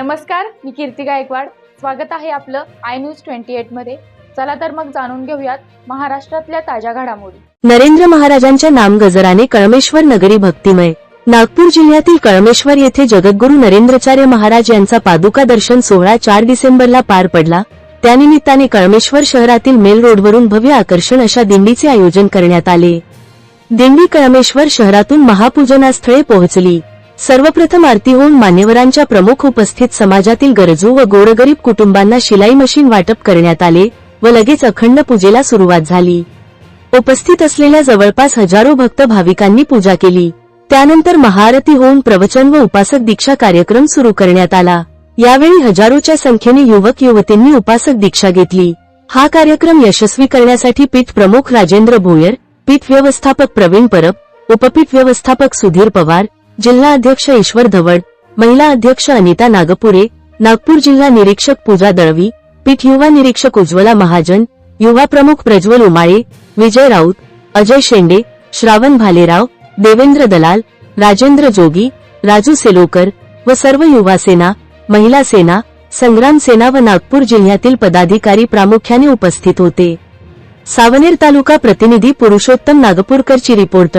नमस्कार मी कीर्ती गायकवाड. स्वागत आहे आपलं आय न्यूज ट्वेंटी एटमध्ये. चला तर मग जाणून घेऊयात महाराष्ट्रातल्या ताज्या घडामोडी. नरेंद्र महाराजांच्या नामगजराने कळमेश्वर नगरी भक्तिमय. नागपूर जिल्ह्यातील कळमेश्वर येथे जगद्गुरू नरेंद्रचार्य महाराज यांचा पादुका दर्शन सोहळा चार डिसेंबरला पार पडला. त्यानिमित्ताने कळमेश्वर शहरातील मेल रोडवरून भव्य आकर्षण अशा दिंडीचे आयोजन करण्यात आले. दिंडी कळमेश्वर शहरातून महापूजनास्थळे पोहोचली. सर्वप्रथम आरती होऊन मान्यवरांच्या प्रमुख उपस्थित समाजातील गरजू व गोरगरीब कुटुंबांना शिलाई मशीन वाटप करण्यात आले व लगेच अखंड पूजेला सुरुवात झाली. उपस्थित असलेल्या जवळपास हजारो भक्त भाविकांनी पूजा केली. त्यानंतर महाआरती होऊन प्रवचन व उपासक दीक्षा कार्यक्रम सुरू करण्यात आला. यावेळी हजारोच्या संख्येने युवक युवतींनी उपासक दीक्षा घेतली. हा कार्यक्रम यशस्वी करण्यासाठी पीठ प्रमुख राजेंद्र भोयर पीठ व्यवस्थापक प्रवीण परब उपपीठ व्यवस्थापक सुधीर पवार जिल्हा अध्यक्ष ईश्वर धवड महिला अध्यक्ष अनिता नागपुरे नागपूर जिल्हा निरीक्षक पूजा दळवी पीठ युवा निरीक्षक उज्ज्वला महाजन युवा प्रमुख प्रज्वल उमाळे विजय राऊत अजय शेंडे श्रावण भालेराव देवेंद्र दलाल राजेंद्र जोगी राजू सेलोकर व सर्व युवा सेना महिला सेना संग्राम सेना व नागपूर जिल्ह्यातील पदाधिकारी प्रामुख्याने उपस्थित होते. सावनेर तालुका प्रतिनिधी पुरुषोत्तम नागपूरकरची रिपोर्ट